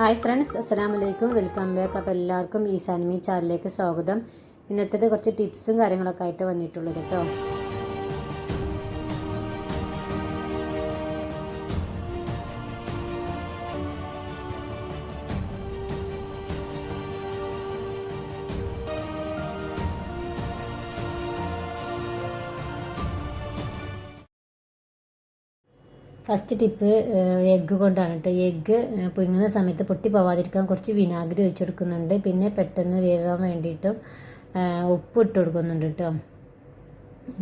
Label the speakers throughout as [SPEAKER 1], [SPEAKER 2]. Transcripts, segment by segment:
[SPEAKER 1] Hi friends അസ്സലാമു വലൈക്കും welcome back. അപ്പോൾ എല്ലാവർക്കും ഈ സാനിമി ചാനലിലേക്ക് സ്വാഗതം. ഇന്നത്തേത് കുറച്ച് ടിപ്സും കാര്യങ്ങളൊക്കെ ആയിട്ട് വന്നിട്ടുള്ളത് കേട്ടോ. ഫസ്റ്റ് ടിപ്പ് എഗ്ഗ് കൊണ്ടാണ് കേട്ടോ എഗ്ഗ് പുഴുങ്ങുന്ന സമയത്ത് പൊട്ടി പോവാതിരിക്കാൻ കുറച്ച് വിനാഗിരി ഒഴിച്ചു കൊടുക്കുന്നുണ്ട്. പിന്നെ പെട്ടെന്ന് വേവാൻ വേണ്ടിയിട്ടും ഉപ്പ് ഇട്ട് കൊടുക്കുന്നുണ്ട് കേട്ടോ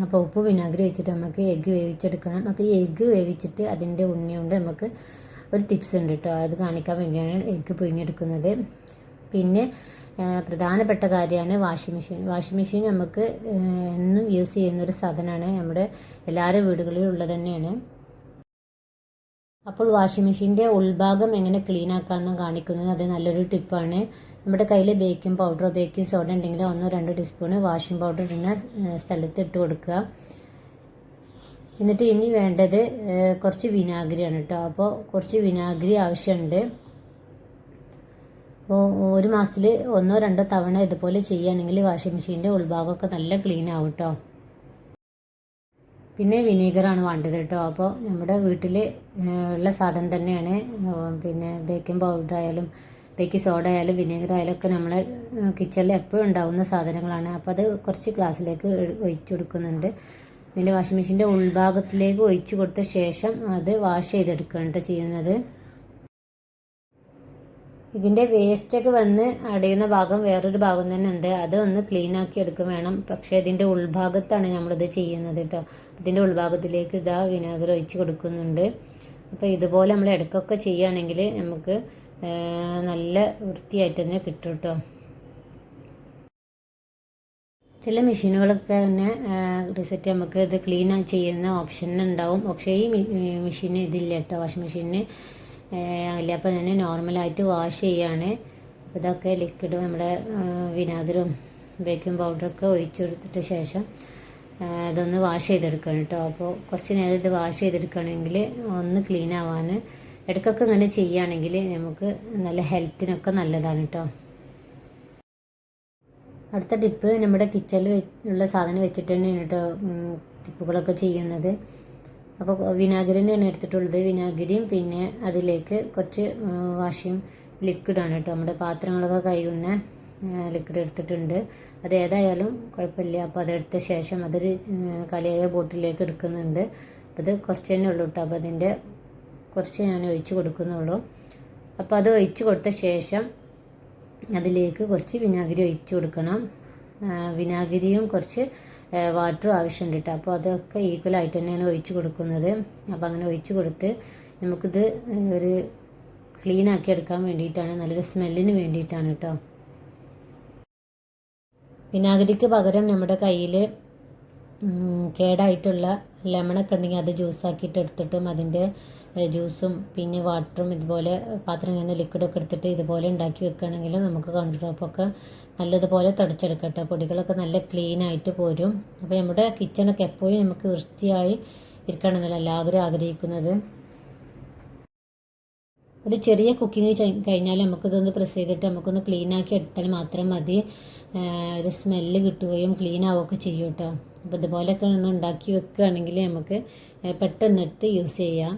[SPEAKER 1] അപ്പോൾ ഉപ്പ് വിനാഗിരി ഒഴിച്ചിട്ട് നമുക്ക് എഗ്ഗ് വേവിച്ചെടുക്കണം. അപ്പോൾ ഈ എഗ്ഗ് വേവിച്ചിട്ട് അതിന്റെ ഉണ്ണി കൊണ്ട് നമുക്ക് ഒരു ടിപ്സ് ഉണ്ട് കേട്ടോ അത് കാണിക്കാൻ വേണ്ടിയാണ് എഗ്ഗ് പുഴുങ്ങിയെടുക്കുന്നത്. പിന്നെ പ്രധാനപ്പെട്ട കാര്യമാണ് വാഷിംഗ് മെഷീൻ വാഷിംഗ് മെഷീൻ നമുക്ക് എന്നും യൂസ് ചെയ്യുന്ന ഒരു സാധനമാണ്. നമ്മുടെ എല്ലാവരുടെ വീടുകളിലും തന്നെയാണ്. അപ്പോൾ വാഷിംഗ് മെഷീന്റെ ഉൾഭാഗം എങ്ങനെ ക്ലീൻ ആക്കാമെന്ന് കാണിക്കുന്നത് അത് നല്ലൊരു ടിപ്പാണ് നമ്മുടെ കയ്യിൽ ബേക്കിംഗ് പൗഡറോ ബേക്കിംഗ് സോഡ ഉണ്ടെങ്കിൽ ഒന്നോ രണ്ടോ ടീസ്പൂൺ വാഷിംഗ് പൗഡർ ഇടുന്ന സ്ഥലത്ത് ഇട്ട് കൊടുക്കുക. എന്നിട്ട് ഇനി വേണ്ടത് കുറച്ച് വിനാഗിരിയാണ് കേട്ടോ അപ്പോൾ കുറച്ച് വിനാഗിരി ആവശ്യമുണ്ട് അപ്പോൾ ഒരു മാസത്തിൽ ഒന്നോ രണ്ടോ തവണ ഇതുപോലെ ചെയ്യുകയാണെങ്കിൽ വാഷിംഗ് മെഷീന്റെ ഉൾഭാഗമൊക്കെ നല്ല ക്ലീൻ ആവും കേട്ടോ പിന്നെ വിനീഗറാണ് വേണ്ടത് കേട്ടോ. അപ്പോൾ നമ്മുടെ വീട്ടിൽ ഉള്ള സാധനം തന്നെയാണ്. പിന്നെ ബേക്കിംഗ് പൗഡർ ആയാലും ബേക്കിംഗ് സോഡ ആയാലും വിനീഗർ ആയാലും ഒക്കെ നമ്മളെ കിച്ചണിൽ എപ്പോഴും ഉണ്ടാവുന്ന സാധനങ്ങളാണ്. അപ്പോൾ അത് കുറച്ച് ഗ്ലാസ്സിലേക്ക് ഒഴിച്ചു കൊടുക്കുന്നുണ്ട്. ഇതിന്റെ വാഷിംഗ് മെഷീന്റെ ഉൾഭാഗത്തിലേക്ക് ഒഴിച്ചു കൊടുത്ത ശേഷം അത് വാഷ് ചെയ്തെടുക്കുകയാണ് ചെയ്യുന്നത്. ഇതിന്റെ വേസ്റ്റൊക്കെ വന്ന് അടയുന്ന ഭാഗം വേറൊരു ഭാഗം തന്നെ ഉണ്ട്. അത് ഒന്ന് ക്ലീൻ ആക്കി എടുക്കും വേണം. പക്ഷേ ഇതിന്റെ ഉൾഭാഗത്താണ് നമ്മളിത് ചെയ്യുന്നത് കേട്ടോ ഇതിന്റെ ഉൾഭാഗത്തിലേക്ക് ഇതാ വിനാഗിരി ഒഴിച്ച് കൊടുക്കുന്നുണ്ട്. അപ്പോൾ ഇതുപോലെ നമ്മൾ ഇടയ്ക്കൊക്കെ ചെയ്യുകയാണെങ്കിൽ നമുക്ക് നല്ല വൃത്തിയായിട്ട് തന്നെ കിട്ടും കേട്ടോ ചില മെഷീനുകളൊക്കെ തന്നെ റിസെറ്റ് നമുക്ക് ഇത് ക്ലീൻ ചെയ്യുന്ന ഓപ്ഷൻ ഉണ്ടാവും. പക്ഷേ ഈ മെഷീന് ഇതില്ല കേട്ടോ വാഷിംഗ് മെഷീന് അല്ല? അപ്പോൾ ഞാൻ നോർമലായിട്ട് വാഷ് ചെയ്യാണ്. അപ്പോൾ ഇതൊക്കെ ലിക്വിഡ് നമ്മുടെ വിനാഗിരും ബേക്കിംഗ് പൗഡറൊക്കെ ഒഴിച്ചെടുത്തിട്ട് ശേഷം ഇതൊന്ന് വാഷ് ചെയ്തെടുക്കണം കേട്ടോ. അപ്പോൾ കുറച്ച് നേരം ഇത് വാഷ് ചെയ്തെടുക്കുകയാണെങ്കിൽ ഒന്ന് ക്ലീൻ ആവാൻ ഇടയ്ക്കൊക്കെ ഇങ്ങനെ ചെയ്യുകയാണെങ്കിൽ നമുക്ക് നല്ല ഹെൽത്തിനൊക്കെ നല്ലതാണ് കേട്ടോ. അടുത്ത ടിപ്പ് നമ്മുടെ കിച്ചണിൽ ഉള്ള സാധനം വെച്ചിട്ട് തന്നെയാണ് കേട്ടോ ടിപ്പുകളൊക്കെ ചെയ്യുന്നത്. അപ്പോൾ വിനാഗിരി തന്നെയാണ് എടുത്തിട്ടുള്ളത്. വിനാഗിരിയും പിന്നെ അതിലേക്ക് കുറച്ച് വാഷിംഗ് ലിക്വിഡാണ് കേട്ടോ. നമ്മുടെ പാത്രങ്ങളൊക്കെ കഴുകുന്ന ലിക്വിഡ് എടുത്തിട്ടുണ്ട്. അത് ഏതായാലും കുഴപ്പമില്ല. അപ്പോൾ അതെടുത്ത ശേഷം അതൊരു കലയായ ബോട്ടിലേക്ക് എടുക്കുന്നുണ്ട്. അത് കുറച്ച് തന്നെ ഉള്ളൂ കേട്ടോ. അപ്പോൾ അതിന്റെ കുറച്ച് ഞാൻ ഒഴിച്ച് കൊടുക്കുന്നുള്ളൂ. അപ്പോൾ അത് ഒഴിച്ച് കൊടുത്ത ശേഷം അതിലേക്ക് കുറച്ച് വിനാഗിരി ഒഴിച്ച് കൊടുക്കണം. വിനാഗിരിയും കുറച്ച് വാട്ടറും ആവശ്യമുണ്ട് കേട്ടോ അപ്പോൾ അതൊക്കെ ഈക്വലായിട്ട് തന്നെയാണ് ഒഴിച്ച് കൊടുക്കുന്നത്. അപ്പോൾ അങ്ങനെ ഒഴിച്ച് കൊടുത്ത് നമുക്കിത് ഒരു ക്ലീൻ ആക്കി എടുക്കാൻ വേണ്ടിയിട്ടാണ്. നല്ലൊരു സ്മെല്ലിന് വേണ്ടിയിട്ടാണ് കേട്ടോ വിനാഗിരിക്ക് പകരം നമ്മുടെ കയ്യിൽ കേടായിട്ടുള്ള ലെമണൊക്കെ ഉണ്ടെങ്കിൽ അത് ജ്യൂസാക്കിയിട്ട് എടുത്തിട്ടും അതിന്റെ ജ്യൂസും പിന്നെ വാട്ടറും ഇതുപോലെ പാത്രം ഇങ്ങനെ ലിക്വിഡൊക്കെ എടുത്തിട്ട് ഇതുപോലെ ഉണ്ടാക്കി വെക്കുകയാണെങ്കിൽ നമുക്ക് കൗണ്ടർ നല്ലതുപോലെ തുടച്ചെടുക്കട്ടെ പൊടികളൊക്കെ നല്ല ക്ലീൻ ആയിട്ട് പോരും. അപ്പോൾ നമ്മുടെ കിച്ചണൊക്കെ എപ്പോഴും നമുക്ക് വൃത്തിയായി ഇരിക്കണമെന്നല്ല എല്ലാവരും ആഗ്രഹിക്കുന്നത്. ഒരു ചെറിയ കുക്കിംഗ് കഴിഞ്ഞാൽ നമുക്കിതൊന്ന് പ്രസ് ചെയ്തിട്ട് നമുക്കൊന്ന് ക്ലീൻ ആക്കി എടുത്താൽ മാത്രം മതി. ഒരു സ്മെല്ല് കിട്ടുകയും ക്ലീൻ ആവുകയൊക്കെ ചെയ്യും കേട്ടോ അപ്പോൾ ഇതുപോലെയൊക്കെ ഒന്ന് ഉണ്ടാക്കി വെക്കുകയാണെങ്കിൽ നമുക്ക് പെട്ടെന്ന് എടുത്ത് യൂസ് ചെയ്യാം.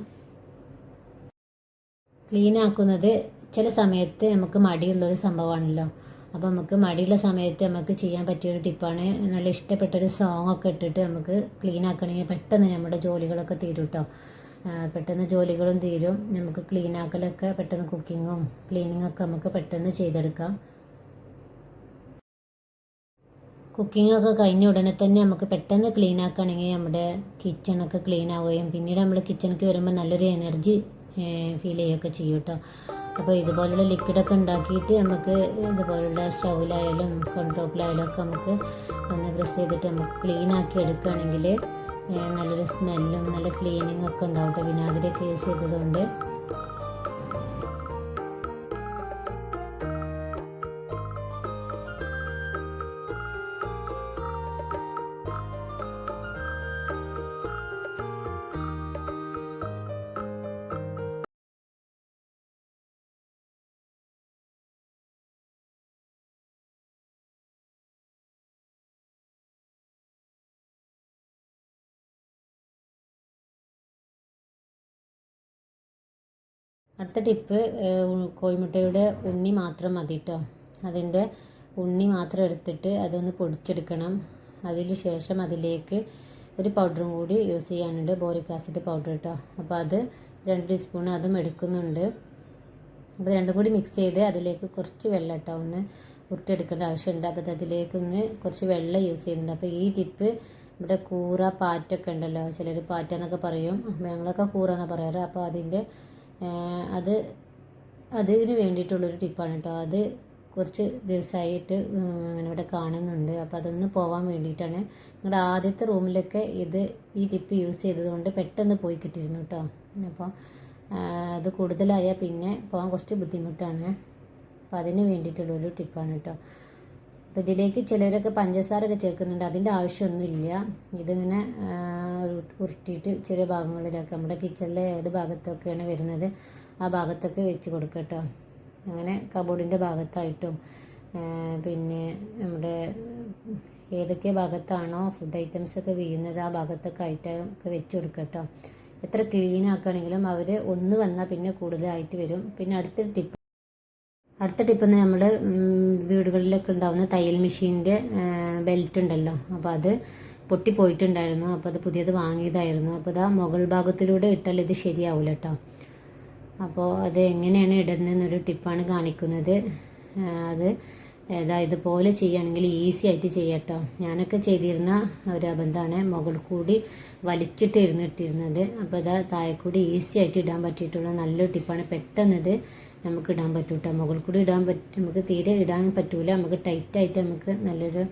[SPEAKER 1] ക്ലീൻ ആക്കുന്നത് ചില സമയത്ത് നമുക്ക് മടിയുള്ളൊരു സംഭവമാണല്ലോ. അപ്പോൾ നമുക്ക് മടിയുള്ള സമയത്ത് നമുക്ക് ചെയ്യാൻ പറ്റിയൊരു ടിപ്പാണ് നല്ല ഇഷ്ടപ്പെട്ടൊരു സോങ് ഒക്കെ ഇട്ടിട്ട് നമുക്ക് ക്ലീൻ ആക്കണമെങ്കിൽ പെട്ടെന്ന് നമ്മുടെ ജോലികളൊക്കെ തീരും കേട്ടോ പെട്ടെന്ന് ജോലികളും തീരും. നമുക്ക് ക്ലീൻ ആക്കലൊക്കെ പെട്ടെന്ന് കുക്കിങ്ങും ക്ലീനിങ്ങും ഒക്കെ നമുക്ക് പെട്ടെന്ന് ചെയ്തെടുക്കാം. കുക്കിംഗ് ഒക്കെ കഴിഞ്ഞ ഉടനെ തന്നെ നമുക്ക് പെട്ടെന്ന് ക്ലീൻ ആക്കുകയാണെങ്കിൽ നമ്മുടെ കിച്ചണൊക്കെ ക്ലീൻ ആവുകയും പിന്നീട് നമ്മൾ കിച്ചണിക്ക് വരുമ്പോൾ നല്ലൊരു എനർജി ഫീൽ ചെയ്യുകയൊക്കെ ചെയ്യും കേട്ടോ. അപ്പോൾ ഇതുപോലുള്ള ലിക്വിഡൊക്കെ ഉണ്ടാക്കിയിട്ട് നമുക്ക് ഇതുപോലുള്ള സ്റ്റൗവിലായാലും കൺട്രോപ്പിലായാലും ഒക്കെ നമുക്ക് ഒന്ന് പ്രസ് ചെയ്തിട്ട് നമുക്ക് ക്ലീൻ ആക്കി എടുക്കുകയാണെങ്കിൽ നല്ലൊരു സ്മെല്ലും നല്ല ക്ലീനിങ്ങും ഒക്കെ ഉണ്ടാവും കേട്ടോ. വിനാഗിരിയൊക്കെ യൂസ് ചെയ്തതുകൊണ്ട്. അടുത്ത ടിപ്പ് കോഴിമുട്ടയുടെ ഉണ്ണി മാത്രം മതി കേട്ടോ അതിന്റെ ഉണ്ണി മാത്രം എടുത്തിട്ട് അതൊന്ന് പൊടിച്ചെടുക്കണം. അതിന് ശേഷം അതിലേക്ക് ഒരു പൗഡറും കൂടി യൂസ് ചെയ്യാനുണ്ട് ബോറിക് ആസിഡ് പൗഡർ കേട്ടോ അപ്പോൾ അത് രണ്ട് ടീസ്പൂൺ അതും എടുക്കുന്നുണ്ട്. അപ്പോൾ രണ്ടും കൂടി മിക്സ് ചെയ്ത് അതിലേക്ക് കുറച്ച് വെള്ളം കേട്ടോ ഒന്ന് ഉരുട്ടിയെടുക്കേണ്ട ആവശ്യമുണ്ട് അപ്പോൾ അതിലേക്ക് ഒന്ന് കുറച്ച് വെള്ളം യൂസ് ചെയ്യുന്നുണ്ട്. അപ്പോൾ ഈ ടിപ്പ് ഇവിടെ കൂറ പാറ്റൊക്കെ ഉണ്ടല്ലോ ചിലർ പാറ്റ എന്നൊക്കെ പറയും. ഞങ്ങളൊക്കെ കൂറ എന്നാണ് പറയാറ്. അപ്പോൾ അതിന്റെ അത് അതിന് വേണ്ടിയിട്ടുള്ളൊരു ടിപ്പാണ് കേട്ടോ അത് കുറച്ച് ദിവസമായിട്ട് ഇവിടെ കാണുന്നുണ്ട്. അപ്പോൾ അതൊന്ന് പോകാൻ വേണ്ടിയിട്ടാണ്. നിങ്ങളുടെ ആദ്യത്തെ റൂമിലൊക്കെ ഇത് ഈ ടിപ്പ് യൂസ് ചെയ്തതുകൊണ്ട് പെട്ടെന്ന് പോയി കിട്ടിയിരുന്നു കേട്ടോ അപ്പോൾ അത് കൂടുതലായാൽ പിന്നെ പോകാൻ കുറച്ച് ബുദ്ധിമുട്ടാണ്. അപ്പോൾ അതിന് വേണ്ടിയിട്ടുള്ളൊരു ടിപ്പാണ് കേട്ടോ അപ്പോൾ ഇതിലേക്ക് ചിലരൊക്കെ പഞ്ചസാരൊക്കെ ചേർക്കുന്നുണ്ട്. അതിന്റെ ആവശ്യമൊന്നുമില്ല. ഇതിങ്ങനെ ഉരുട്ടിയിട്ട് ചെറിയ ഭാഗങ്ങളിലൊക്കെ നമ്മുടെ കിച്ചണിലെ ഏത് ഭാഗത്തൊക്കെയാണ് വരുന്നത് ആ ഭാഗത്തൊക്കെ വെച്ച് കൊടുക്കട്ടോ അങ്ങനെ കബോർഡിന്റെ ഭാഗത്തായിട്ടും പിന്നെ നമ്മുടെ ഏതൊക്കെ ഭാഗത്താണോ ഫുഡ് ഐറ്റംസ് ഒക്കെ വീഴുന്നത് ആ ഭാഗത്തൊക്കെ ആയിട്ട് ഒക്കെ വെച്ച് കൊടുക്കട്ടോ എത്ര ക്ലീൻ ആക്കുകയാണെങ്കിലും അവർ ഒന്ന് വന്നാൽ പിന്നെ കൂടുതലായിട്ട് വരും. പിന്നെ അടുത്തൊരു ടിപ്പ് അടുത്ത ടിപ്പ് നമ്മൾ വീടുകളിലൊക്കെ ഉണ്ടാകുന്ന തയ്യൽ മെഷീന്റെ ബെൽറ്റ് ഉണ്ടല്ലോ. അപ്പോൾ അത് പൊട്ടിപ്പോയിട്ടുണ്ടായിരുന്നു അപ്പോൾ അത് പുതിയത് വാങ്ങിയതായിരുന്നു. അപ്പോൾ ആ മുകൾ ഭാഗത്തിലൂടെ ഇട്ടാൽ ഇത് ശരിയാവില്ല കേട്ടോ അപ്പോൾ അത് എങ്ങനെയാണ് ഇടുന്നതെന്നൊരു ടിപ്പാണ് കാണിക്കുന്നത്. അത് ഏതാ ഇതുപോലെ ചെയ്യുകയാണെങ്കിൽ ഈസി ആയിട്ട് ചെയ്യട്ടോ ഞാനൊക്കെ ചെയ്തിരുന്ന ഒരു അബന്ധമാണ് മുകൾ കൂടി വലിച്ചിട്ട് ഇരുന്നിട്ടിരുന്നത് അപ്പോൾ അതാ താഴെ കൂടി ഈസി ആയിട്ട് ഇടാൻ പറ്റിയിട്ടുള്ള നല്ലൊരു ടിപ്പാണ് പെട്ടെന്നത് നമുക്ക് ഇടാൻ പറ്റും കേട്ടോ മുകളിൽ കൂടി ഇടാൻ പറ്റും നമുക്ക് തീരെ ഇടാൻ പറ്റൂല. നമുക്ക് ടൈറ്റായിട്ട് നമുക്ക് നല്ലൊരു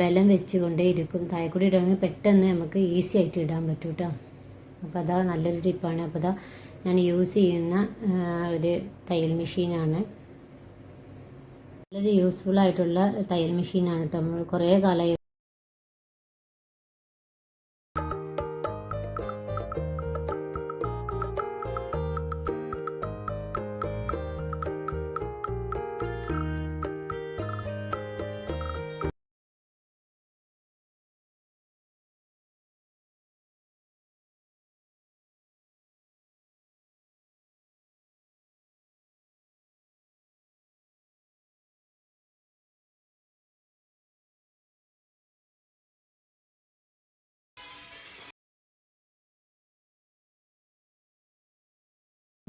[SPEAKER 1] ബലം വെച്ചുകൊണ്ടേ ഇരിക്കും. താഴെ കൂടി ഇടുകയാണെങ്കിൽ പെട്ടെന്ന് നമുക്ക് ഈസി ആയിട്ട് ഇടാൻ പറ്റും കേട്ടോ അപ്പോൾ അതാ നല്ലൊരു ടിപ്പാണ് അപ്പോൾ അതാ ഞാൻ യൂസ് ചെയ്യുന്ന ഒരു തയ്യൽ മെഷീനാണ് വളരെ യൂസ്ഫുൾ ആയിട്ടുള്ള തയ്യൽ മെഷീനാണ് കേട്ടോ നമ്മൾ കുറേ കാലമായി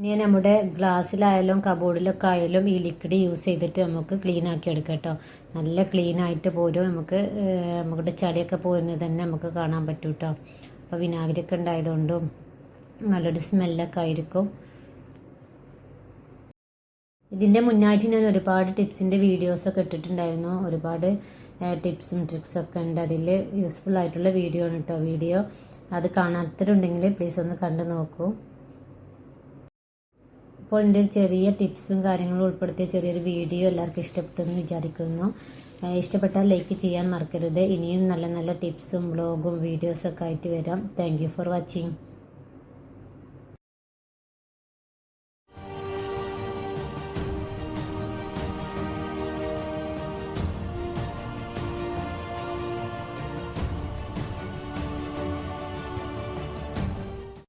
[SPEAKER 1] ഇനി നമ്മുടെ ഗ്ലാസ്സിലായാലും കബോർഡിലൊക്കെ ആയാലും ഈ ലിക്വിഡ് യൂസ് ചെയ്തിട്ട് നമുക്ക് ക്ലീൻ ആക്കി എടുക്കാം കേട്ടോ നല്ല ക്ലീൻ ആയിട്ട് പോരും. നമുക്ക് നമ്മുടെ ചളിയൊക്കെ പോരുന്നത് തന്നെ നമുക്ക് കാണാൻ പറ്റും കേട്ടോ അപ്പോൾ വിനാഗിരിയൊക്കെ ഉണ്ടായതുകൊണ്ടും നല്ലൊരു സ്മെല്ലൊക്കെ ആയിരിക്കും. ഇതിന്റെ മുന്നായിട്ട് ഞാൻ ഒരുപാട് ടിപ്സിന്റെ വീഡിയോസൊക്കെ ഇട്ടിട്ടുണ്ടായിരുന്നു. ഒരുപാട് ടിപ്സും ട്രിക്സൊക്കെ ഉണ്ട്. അതിൽ യൂസ്ഫുൾ ആയിട്ടുള്ള വീഡിയോ ആണ് കേട്ടോ വീഡിയോ. അത് കാണാത്തവരുണ്ടെങ്കിൽ പ്ലീസ് ഒന്ന് കണ്ടു നോക്കൂ. ഇപ്പോൾ എന്റെ ഒരു ചെറിയ ടിപ്സും കാര്യങ്ങളും ഉൾപ്പെടുത്തിയ ചെറിയൊരു വീഡിയോ എല്ലാവർക്കും ഇഷ്ടപ്പെട്ടെന്ന് വിചാരിക്കുന്നു. ഇഷ്ടപ്പെട്ടാൽ ലൈക്ക് ചെയ്യാൻ മറക്കരുത്. ഇനിയും നല്ല നല്ല ടിപ്സും ബ്ലോഗും വീഡിയോസൊക്കെ ആയിട്ട് വരാം. Thank for watching